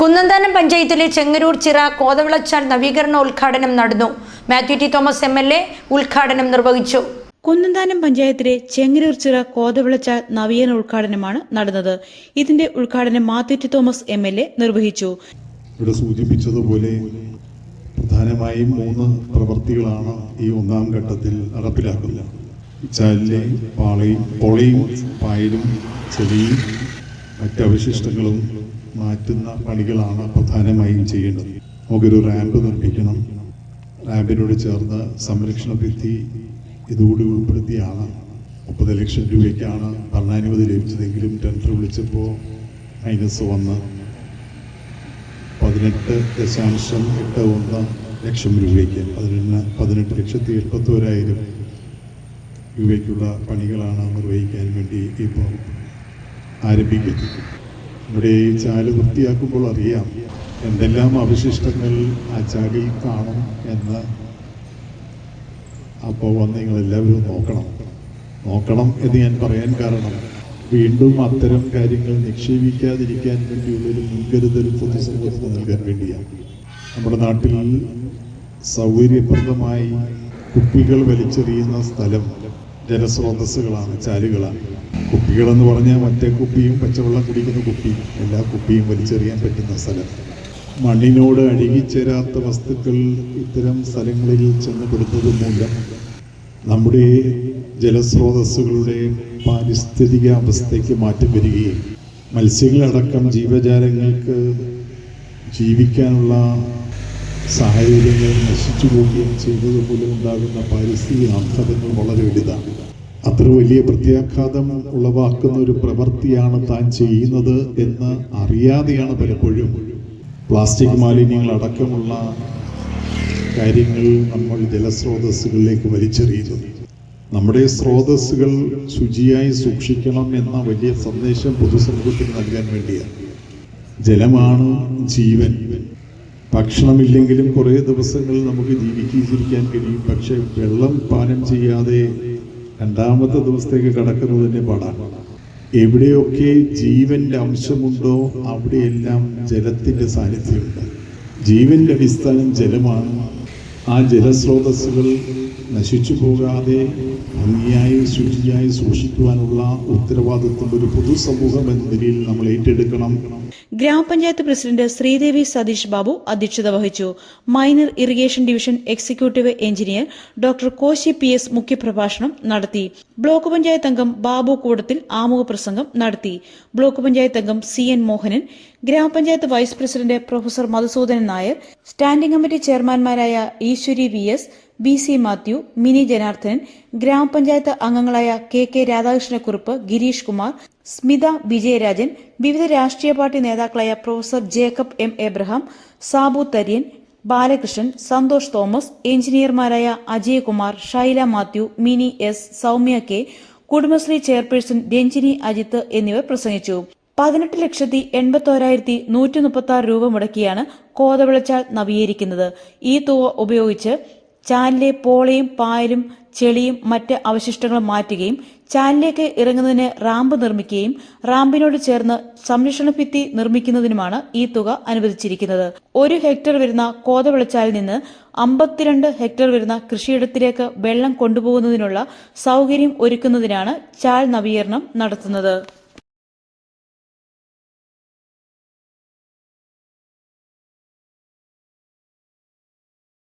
കുന്നന്താനം പഞ്ചായത്തിലെ ചെങ്ങരൂർ ചിറ കോതവിളച്ചാൽ നവീകരണ ഉദ്ഘാടനം നടന്നു. Mathew T Thomas M L A ഉദ്ഘാടനം നിർവഹിച്ചു. കുന്നന്താനം പഞ്ചായത്തിലെ ചെങ്ങരൂർ ചിറ കോതവിളച്ചാൽ നവീകരണ ഉദ്ഘാടനമാണ് നടന്നത്. ഇതിന്റെ ഉദ്ഘാടനം Mathew T Thomas M L A നിർവഹിച്ചു. ഇവിടെ സൂചിപ്പിച്ചതുപോലെ പ്രധാനമായും മൂന്ന് പ്രവൃത്തികളാണ് ഈ ഒന്നാം ഘട്ടത്തിൽ നടപ്പിലാക്കുന്നത്. ചാലിലെ പാളയും പൊളയും പായലും ചെളിയും മറ്റവശിഷ്ടങ്ങളും മാറ്റുന്ന പണികളാണ് പ്രധാനമായും ചെയ്യേണ്ടത്. നമുക്കൊരു റാമ്പ് നിർമ്മിക്കണം. റാമ്പിനോട് ചേർന്ന് സംരക്ഷണ ഭിത്തി ഇതുകൂടി ഉൾപ്പെടുത്തിയാണ്. മുപ്പത് ലക്ഷം രൂപയ്ക്കാണ് ഭരണാനുമതി ലഭിച്ചതെങ്കിലും ടെൻഡർ വിളിച്ചപ്പോൾ മൈനസ് വന്ന് പതിനെട്ട് ദശാംശം എട്ട് ഒന്ന് ലക്ഷം രൂപയ്ക്ക്. പതിനൊന്ന് പതിനെട്ട് ലക്ഷത്തി എഴുപത്തോരായിരം രൂപയ്ക്കുള്ള പണികളാണ് നിർവഹിക്കാൻ വേണ്ടി ഇപ്പോൾ ആരംഭിക്കുന്നത്. നമ്മുടെ ഈ ചാൽ വൃത്തിയാക്കുമ്പോൾ അറിയാം എന്തെല്ലാം അവശിഷ്ടങ്ങൾ ആ ചാലിൽ കാണും എന്ന്. അപ്പോൾ വന്ന് നിങ്ങൾ എല്ലാവരും നോക്കണം. നോക്കണം എന്ന് ഞാൻ പറയാൻ കാരണം വീണ്ടും അത്തരം കാര്യങ്ങൾ നിക്ഷേപിക്കാതിരിക്കാൻ വേണ്ടിയുള്ളൊരു മുൻകരുതൽ പൊതുസമൂഹത്തിന് നൽകാൻ വേണ്ടിയാണ്. നമ്മുടെ നാട്ടിൽ സൗകര്യപ്രദമായി കുപ്പികൾ വലിച്ചെറിയുന്ന സ്ഥലം ജലസ്രോതസ്സുകളാണ് ചാലുകളാണ്. കുപ്പികളെന്ന് പറഞ്ഞാൽ മറ്റേ കുപ്പിയും പച്ചവെള്ളം കുടിക്കുന്ന കുപ്പി. എല്ലാ കുപ്പിയും വലിച്ചെറിയാൻ പറ്റുന്ന സ്ഥലം. മണ്ണിനോട് അഴുകിച്ചേരാത്ത വസ്തുക്കൾ ഇത്തരം സ്ഥലങ്ങളിൽ ചെന്നപ്പെടുന്നത് മൂലം നമ്മുടെ ജലസ്രോതസ്സുകളുടെ പാരിസ്ഥിതിക അവസ്ഥയ്ക്ക് മാറ്റം വരികയും മത്സ്യങ്ങളടക്കം ജീവജാലങ്ങൾക്ക് ജീവിക്കാനുള്ള സാഹചര്യങ്ങൾ നശിച്ചു പോവുകയും ചെയ്തത് മൂലം ഉണ്ടാകുന്ന പാരിസ്ഥിതിക ആഘാതങ്ങൾ വളരെ വലുതാണ്. അത്ര വലിയ പ്രത്യാഘാതം ഉളവാക്കുന്ന ഒരു പ്രവൃത്തിയാണ് താൻ ചെയ്യുന്നത് എന്ന് അറിയാതെയാണ് പലപ്പോഴും പ്ലാസ്റ്റിക് മാലിന്യങ്ങൾ അടക്കമുള്ള കാര്യങ്ങൾ നമ്മൾ ജലസ്രോതസ്സുകളിലേക്ക് വലിച്ചെറിയുന്നു നമ്മുടെ സ്രോതസ്സുകൾ ശുചിയായി സൂക്ഷിക്കണം എന്ന വലിയ സന്ദേശം പൊതുസമൂഹത്തിന് നൽകാൻ വേണ്ടിയാണ്. ജലമാണ് ജീവൻ. ഭക്ഷണമില്ലെങ്കിലും കുറേ ദിവസങ്ങൾ നമുക്ക് ജീവിക്കാൻ കഴിയും. പക്ഷെ വെള്ളം പാനം ചെയ്യാതെ രണ്ടാമത്തെ ദിവസത്തേക്ക് കടക്കുന്നതിന്റെ പാടാണ്. എവിടെയൊക്കെ ജീവന്റെ അംശമുണ്ടോ അവിടെയെല്ലാം ജലത്തിന്റെ സാന്നിധ്യമുണ്ട്. ജീവന്റെ അടിസ്ഥാനം ജലമാണ്. ആ ജലസ്രോതസ്സുകൾ നശിച്ചു പോകാതെ ഭംഗിയായി ശുചിയായി സൂക്ഷിക്കുവാനുള്ള ഉത്തരവാദിത്വം ഒരു പൊതുസമൂഹം എന്ന നിലയിൽ നമ്മൾ ഏറ്റെടുക്കണം. ഗ്രാമപഞ്ചായത്ത് പ്രസിഡന്റ് ശ്രീദേവി സതീഷ് ബാബു അധ്യക്ഷത വഹിച്ചു. Minor irrigation division executive engineer doctor Koshy P S മുഖ്യപ്രഭാഷണം നടത്തി. ബ്ലോക്ക് പഞ്ചായത്ത് അംഗം ബാബു കൂടത്തിൽ ആമുഖ പ്രസംഗം നടത്തി. ബ്ലോക്ക് പഞ്ചായത്ത് അംഗം സി എൻ മോഹനൻ ഗ്രാമപഞ്ചായത്ത് vice president professor Madhusoodanan Nair standing committee ചെയർമാൻമാരായ Eswari V S B C Mathew Mini Janardhanan ഗ്രാമപഞ്ചായത്ത് അംഗങ്ങളായ കെ കെ രാധാകൃഷ്ണക്കുറുപ്പ് ഗിരീഷ് കുമാർ സ്മിത വിജയരാജൻ വിവിധ രാഷ്ട്രീയ പാർട്ടി നേതാക്കളായ professor Jacob M Abraham Sabu Tharian Balakrishnan Santhosh Thomas എഞ്ചിനീയർമാരായ Ajaykumar Shyla Mathew Mini S Soumya K Kudumbashree chairperson Ranjini Ajith എന്നിവർ പ്രസംഗിച്ചു. പതിനെട്ട് ലക്ഷത്തി എൺപത്തോരായിരത്തി നൂറ്റി മുപ്പത്തി ആറ് രൂപ മുടക്കിയാണ് കോതവിളച്ചാൽ നവീകരിക്കുന്നത്. ഈ തുക ഉപയോഗിച്ച് ചാലിലെ പോളയും പായലും ചെളിയും മറ്റ് അവശിഷ്ടങ്ങളും മാറ്റുകയും ചാലിലേക്ക് ഇറങ്ങുന്നതിന് റാമ്പ് നിർമ്മിക്കുകയും റാമ്പിനോട് ചേർന്ന് സംരക്ഷണ ഭിത്തി നിർമ്മിക്കുന്നതിനുമാണ് ഈ തുക അനുവദിച്ചിരിക്കുന്നത്. ഒരു ഹെക്ടർ വരുന്ന കോതവിളച്ചാലിൽ നിന്ന് അമ്പത്തിരണ്ട് ഹെക്ടർ വരുന്ന കൃഷിയിടത്തിലേക്ക് വെള്ളം കൊണ്ടുപോകുന്നതിനുള്ള സൗകര്യം ഒരുക്കുന്നതിനാണ് ചാൽ നവീകരണം നടത്തുന്നത്.